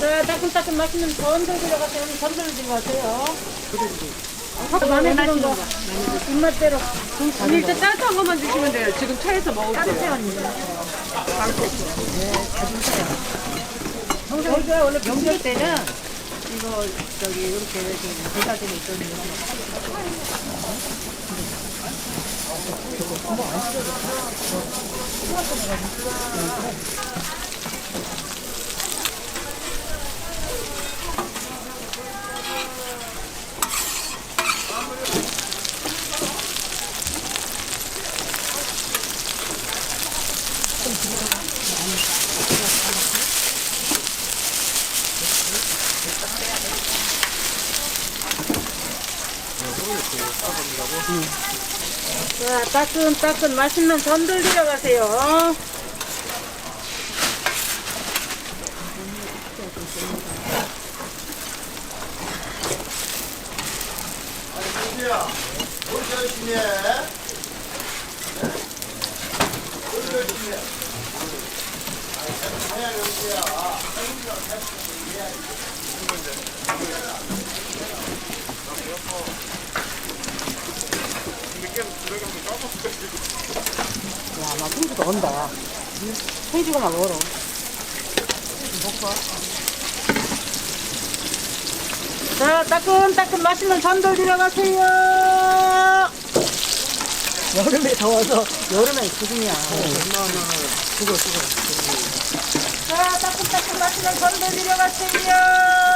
자, 따끈따끈 맛있는 전들 들어가세요. 전들 들어가세요. 마음에 드는 거 입맛대로 아니 일단 따뜻한 것만 주시면 돼요. 지금 차에서 먹을 거예요. 저희가 원래 명절 때는 이거 저기 이렇게 이렇게 대사들이 있던 이런 거. 자, 따끈따끈 맛있는 전들 들어가세요. 야, 나 손주도 온다. 막 얼어. 자, 따끈따끈 맛있는 전들 들어가세요. 여름에 더워서 여름에 죽음이야. 죽어, 죽어. 자, 따끈따끈 맛있는 전들 들어가세요.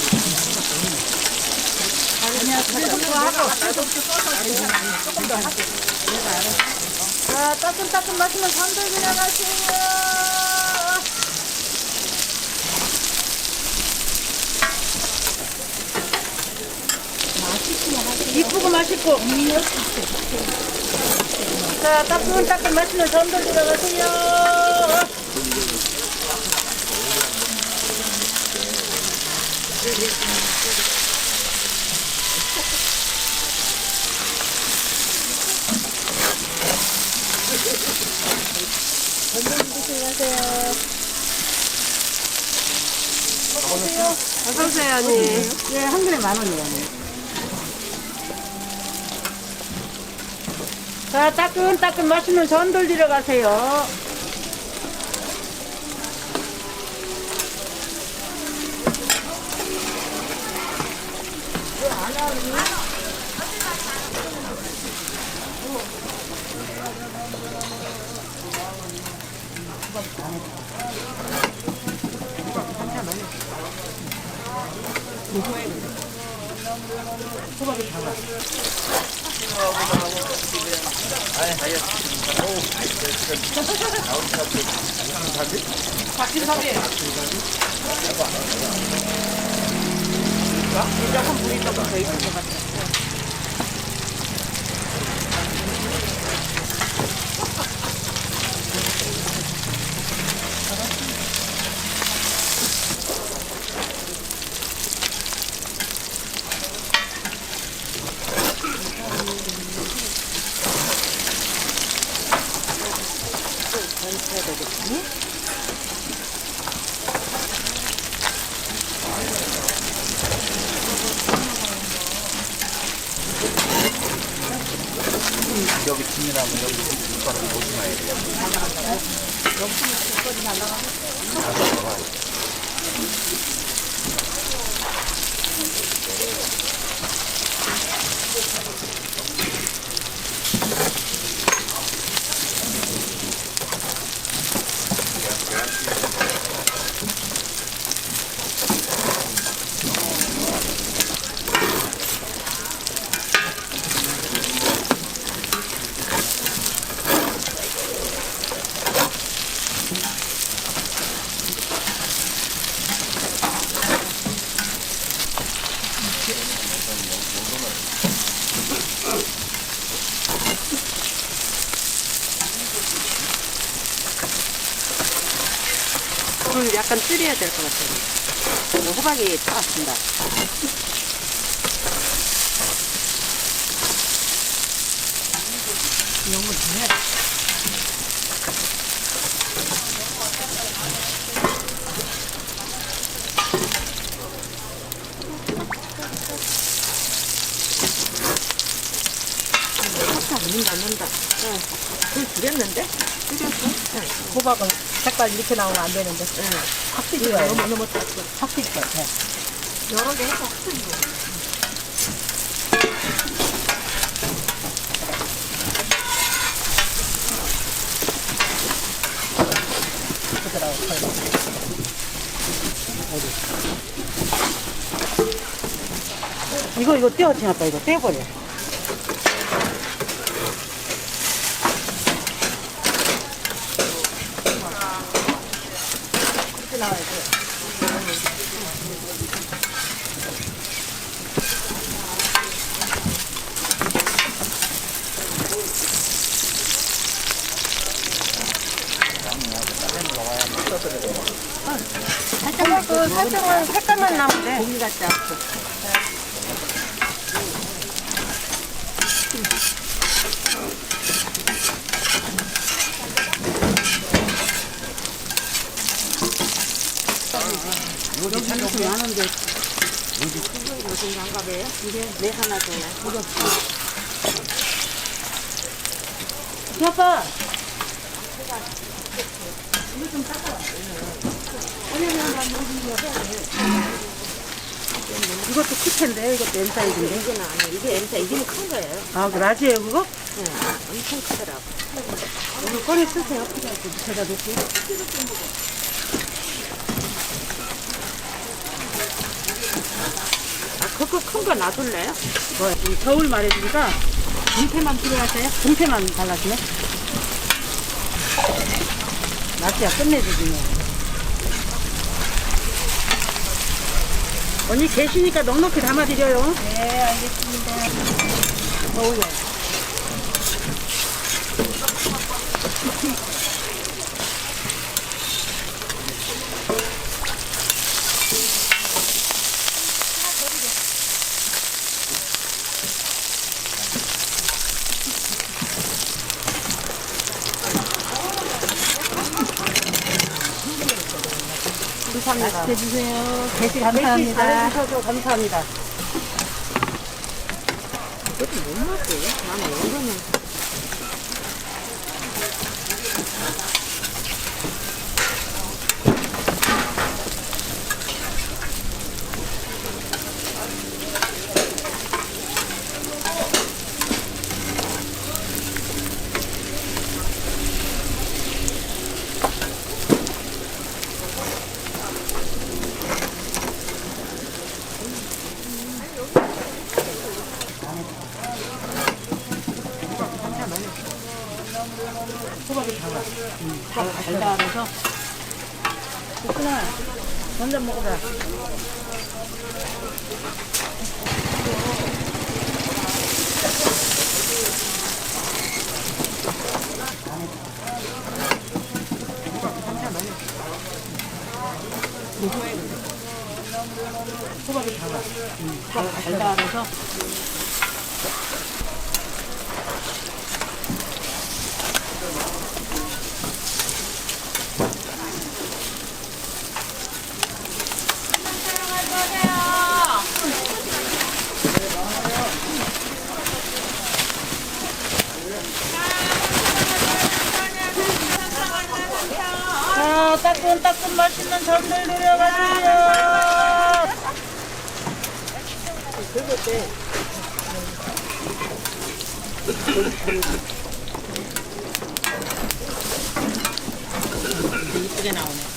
자, 따끈따끈 맛있는 전들 들어가세요. 이쁘고 맛있고. 자, 따끈따끈 맛있는 전들 들어가세요. 어서 오세요, 언니. 예, 한 그램 만 원이에요. 자, 따끈따끈 맛있는 전들 들어가세요. 약간 물이 조금 더 있을 것 같아. 여기 치밀하면 여기 이빨을 조심해야 돼요. 끓여야 될 것 같아요. 호박이 따왔습니다. 넣는다, 넣는다. 응. 불 줄였는데? 호박은 색깔 이렇게 나오면 안 되는데. 확 뒤집어요. 너무, 너무 확 뒤집어요. 네. 여러 개 해서 확 이거, 이거 떼어지 아빠 이거 떼버려. 살짝만, 그, 살짝만, 색깔만 나면 돼. 고기 같지 않고. 아빠. 이것도 클 텐데, 이것도 M 사이즈인데. 이거는 아니에요. 이게 M사, 이게는 큰 거예요. 아, 그 라지예요, 그거? 응, 엄청 크더라고. 이거 꺼내 쓰세요. 제가 놓고. 그거 큰 거 놔둘래요? 뭐, 이 겨울 말해주니까 분태만 필요하세요? 분태만 달라주네. 라지야, 끝내주지 뭐. 언니 계시니까 넉넉히 담아드려요. 네, 알겠습니다. 어우야. 해주세요. 게시 감사합니다. 잘해주셔서 감사합니다. 그것도 못 먹어요. 나는 이거는. 달달해서. 좋구나. 먼저 먹어봐. 호박이 달아. 호박 달달해서. 자, 따끈따끈 맛있는 전들 노려가지고요. 이쁘게 나오네.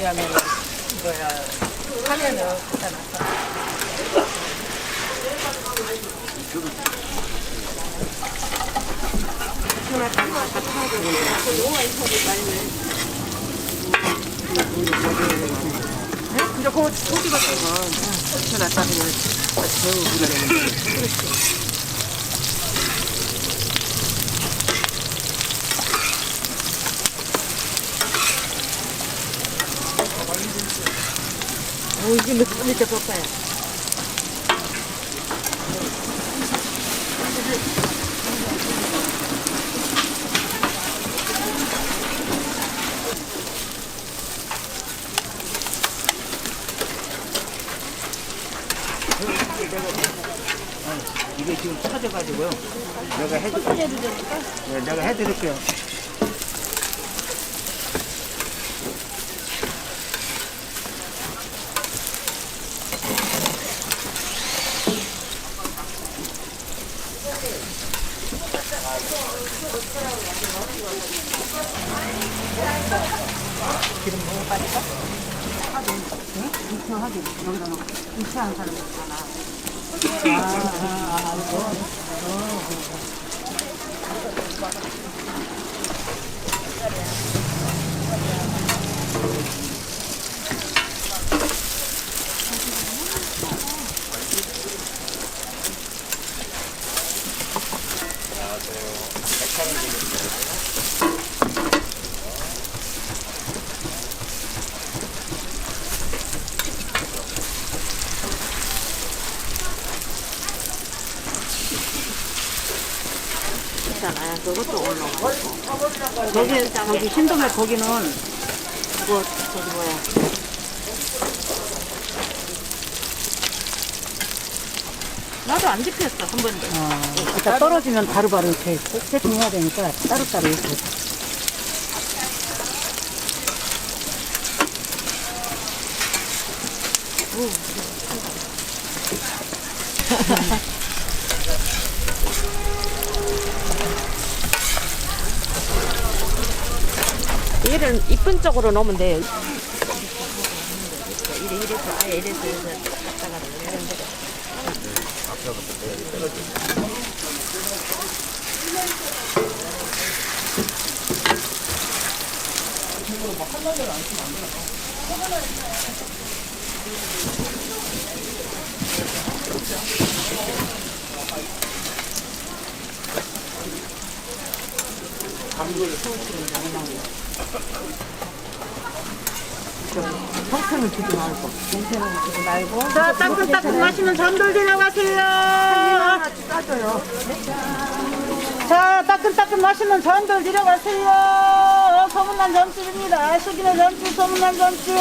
저기 하면 뭐야 하면은 괜찮아. 하나 다 타고. 너무 많이 타고 빨리. 이제 그 고기 같은 건 붙여놨다 그냥 재우기만 하 이게 몇 분이째 볶아요. 이게 지금 터져가지고요. 내가 해드릴게요. 네, 내가 해드릴게요. 있잖 그것도 올라가. 저기, 저기 신동네 거기는 그거, 저기 뭐야. 나도 안 집혔어, 한 번도. 일단 떨어지면 바로바로 이렇게 세팅해야 되니까 따로따로 이렇게. 얘를 이쁜 쪽으로 놓으면 돼요. 이래, 이래서, 아예 이래서, 갔다가 이런 데로. 자, 따끈따끈 마시면 전돌 들어가세요. 자, 따끈따끈 마시면 전돌 들어가세요. 소문난 점집입니다. 시기의 점집, 소문난 점집.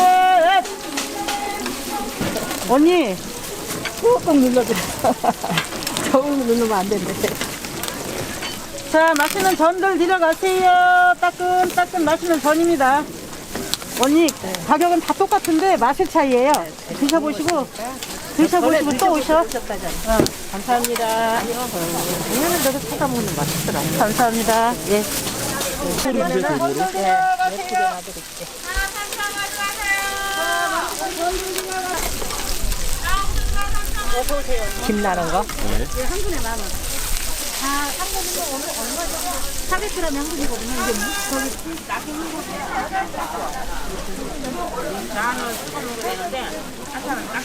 언니, 꾹꾹 눌러줘. 저울 누르면 안 된대. 자, 마시는 전들 들어가세요. 따끈따끈 마시는 전입니다. 언니, 가격은 다 똑같은데 맛의 차이예요. 드셔보시고, 드셔보시고 또 오셔. 어, 감사합니다. 작년에 내가 찾아먹는 맛있더라. 감사합니다. 예. 김 나는 거? 다한 거는 오늘 얼마 정도 400g에 한 그릇이거든요. 이게 저기 나게 한 거. 나는 수건으로 했는데 한 사람 딱